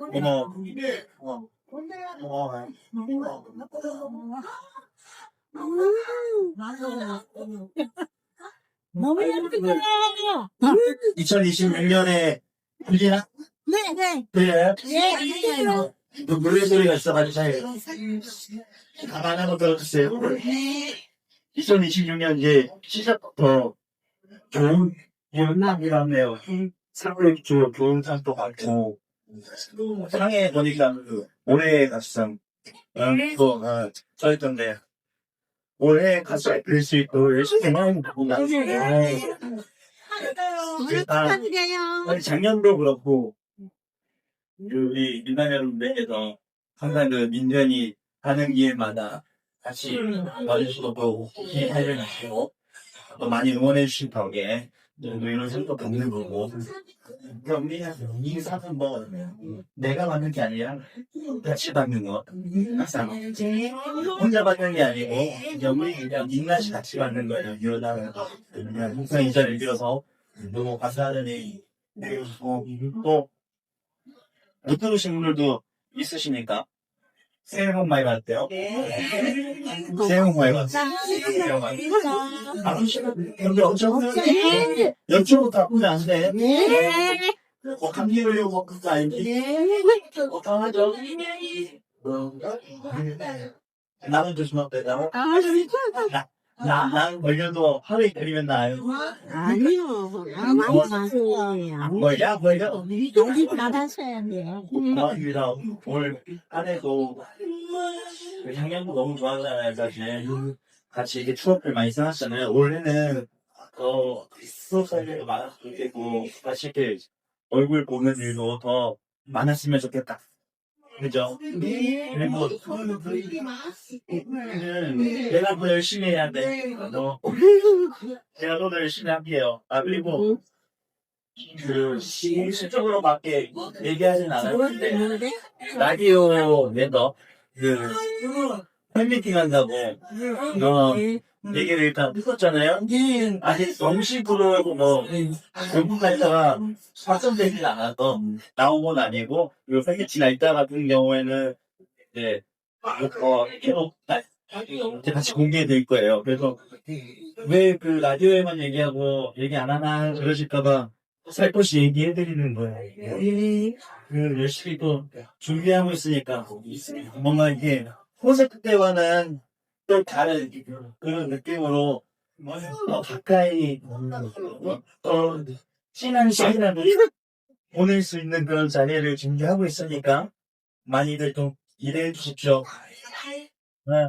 어머, 어, 어, 너무 예쁘다. 2026년에 불리나? 네, 네. 그래? 네, 네. 그 물의 소리가 있어가지고 잘 가만 한번 들어주세요. 2026년 이제 시작부터 좋은 연락이라네요. 주 좋은 상도 많고 상해 보니까 그 올해 가수상 또 어, 써있던데 올해 가수 될수 있도록 열심히 하는 부분 일단 축하드려요. 아니, 작년도 그렇고, 우리 민간 여러분들께서 항상 그 민전이 하는 기회마다 같이 와주시고 또 기회해주시고 또 많이 응원해 주신 덕에 상도 받는 거고. 그럼 우리 이 상은 뭐 내가 받는 게 아니라 같이 받는 거. 항상 혼자 받는 게 아니고 우리 그냥 민낯이 같이 받는 거예요. 이러다가 그냥 항상 이 자리를 빌어서 너무 감사하더니 어, 또못 들으신 분들도 있으시니까 새해 복 많이 받을게요 새해 복 많이 받으세요 근데 엄청 연초부터 아프면 안돼 네. 어, 감기 걸리고 그거 아니지 네. 어, 강하죠 어, 나는 조심하면 되다고 아, 진짜. 나, 난 걸려도 하루 이틀이면 나아요 아니요. 아, 많이 받았어요. 걸려 걸려 많이 받았어야 돼요. 고맙습니다. 오늘 한해도 그 작년도 너무 좋아하잖아요, 사실. 같이 이렇게 추억을 많이 쌓았잖아요. 올해는 더 수업 살기가 많았으면 좋겠고, 같이 이렇게 얼굴 보는 일도 더 많았으면 좋겠다. 그죠? 그리고 내가 더 열심히 해야 돼. 너, 제가 더 열심히 할게요. 아, 그리고 그 실질적으로 밖에 얘기하진 않았는데? 라디오 멤버 그 팬미팅 한다고 어 얘기를 일단 했었잖아요. 네. 아직 정식으로 뭐 공부했다가 확정되진 않아서 나온 건 아니고 이 팬미팅 날짜 같은 경우에는 이제 어 계속 나- 이제 같이 공개될 거예요. 그래서 왜 그 라디오에만 얘기하고 얘기 안 하나 그러실까봐 살포시 얘기해드리는 거예요. 그 열심히 또 준비하고 있으니까 뭔가 이게 콘서트 때와는 또 다른 그런 느낌으로 더 가까이 더 친한 시간을 보낼 수 있는 그런 자리를 준비하고 있으니까 많이들 좀 기대해 주십시오. 네.